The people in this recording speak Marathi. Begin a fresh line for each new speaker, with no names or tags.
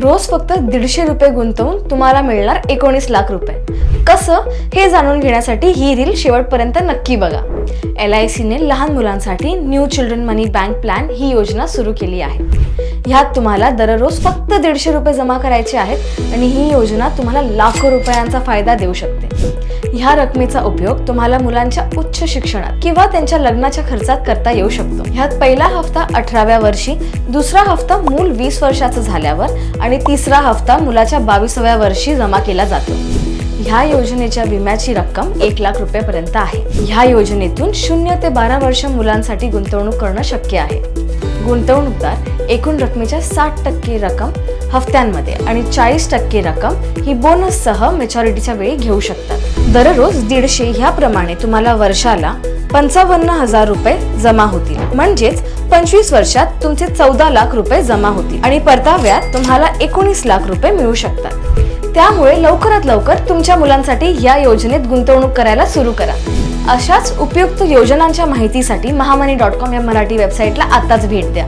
रोज फक्त दीडशे रुपये गुंतवून तुम्हाला मिळणार एकोणीस लाख रुपये. कसं हे जाणून घेण्यासाठी ही रील शेवटपर्यंत नक्की बघा. एल आय सीने लहान मुलांसाठी new children money bank plan ही योजना सुरू केली आहे. ह्यात तुम्हाला दररोज फक्त दीडशे रुपये जमा करायचे आहेत आणि ही योजना तुम्हाला लाखो रुपयांचा फायदा देऊ शकते. ह्या रकमेचा उपयोग तुम्हाला मुलांच्या उच्च शिक्षणात किंवा त्यांच्या लग्नाच्या खर्चात करता येऊ शकतो. ह्यात पहिला हफ्ता अठराव्या वर्षी दुसरा हफ्ता मूल वीस वर्षाचं झाल्यावर आणि तिसरा हफ्ता मुलाच्या बावीसाव्या वर्षी जमा केला जातो. ह्या योजनेच्या विम्याची रक्कम एक लाख रुपयेपर्यंत आहे. ह्या योजनेतून शून्य ते बारा वर्ष मुलांसाठी गुंतवणूक करणं शक्य आहे. गुंतवणूकदार एकूण रकमेच्या साठ टक्के रक्कम हफ्त्यांमध्ये आणि चाळीस टक्के रक्कम ही बोनससह मेच्युरिटीच्या वेळी घेऊ शकतात. दररोज दीडशे ह्याप्रमाणे तुम्हाला वर्षाला पंचावन्न हजार रुपये जमा होतील. म्हणजेच पंचवीस वर्षात तुमचे चौदा लाख रुपये जमा होतील आणि परताव्यात तुम्हाला एकोणीस लाख रुपये मिळू शकतात. त्यामुळे लवकरात लवकर तुमच्या मुलांसाठी या योजनेत गुंतवणूक करायला सुरू करा. अशाच उपयुक्त योजनांच्या माहितीसाठी महामनी डॉट कॉम या मराठी वेबसाईटला आताच भेट द्या.